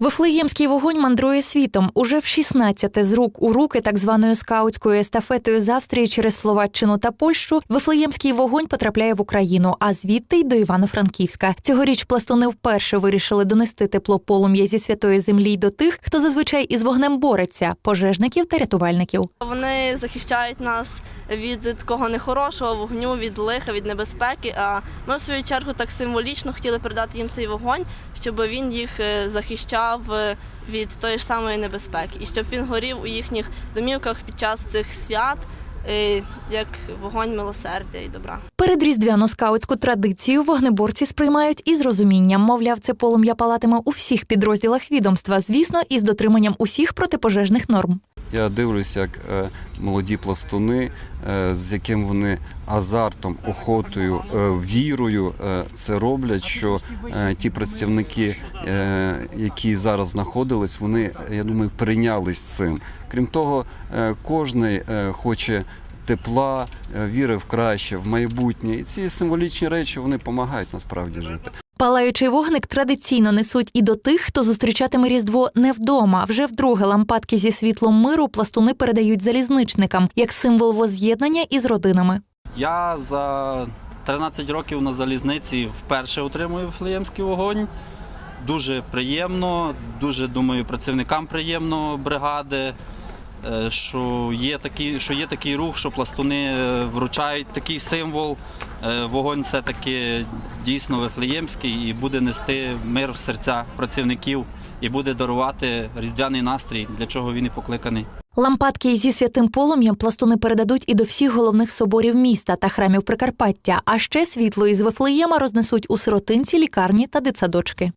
Вифлеємський вогонь мандрує світом уже в 16 з рук у руки так званою скаутською естафетою з Австрії через Словаччину та Польщу. Вифлеємський вогонь потрапляє в Україну, а звідти й до Івано-Франківська. Цьогоріч пластуни вперше вирішили донести тепло полум'я зі святої землі до тих, хто зазвичай із вогнем бореться пожежників та рятувальників. Вони захищають нас від такого нехорошого вогню, від лиха, від небезпеки. А ми в свою чергу так символічно хотіли передати їм цей вогонь, щоб він їх е, захищав е, від тої ж самої небезпеки, і щоб він горів у їхніх домівках під час цих свят, е, як вогонь милосердя і добра. Перед різдвяно-скаутську традицію вогнеборці сприймають із розумінням. Мовляв, це полум'я палатиме у всіх підрозділах відомства, звісно, із дотриманням усіх протипожежних норм. Я дивлюся, як е, молоді пластуни, е, з яким вони азартом, охотою, е, вірою це роблять. Що ті працівники, які зараз знаходились, вони я думаю, прийнялись цим. Крім того, е, хоче. Тепла, віри в краще, в майбутнє, і ці символічні речі вони допомагають насправді жити. Палаючий вогник традиційно несуть і до тих, хто зустрічатиме Різдво не вдома. Вже вдруге лампадки зі світлом миру пластуни передають залізничникам як символ воз'єднання із родинами. Я за 13 років на залізниці вперше отримую Вифлеємський вогонь. Дуже приємно, дуже думаю, працівникам приємно бригади, е, що є такий, що є такий рух, що пластуни е, вручають такий символ. Е, Вогонь все-таки дійсно вифлеємський і буде нести мир в серця працівників і буде дарувати різдвяний настрій, для чого він і покликаний. Лампадки зі святим полум'ям пластуни передадуть і до всіх головних соборів міста та храмів Прикарпаття. А ще світло із Вифлеєма рознесуть у сиротинці, лікарні та дитсадочки.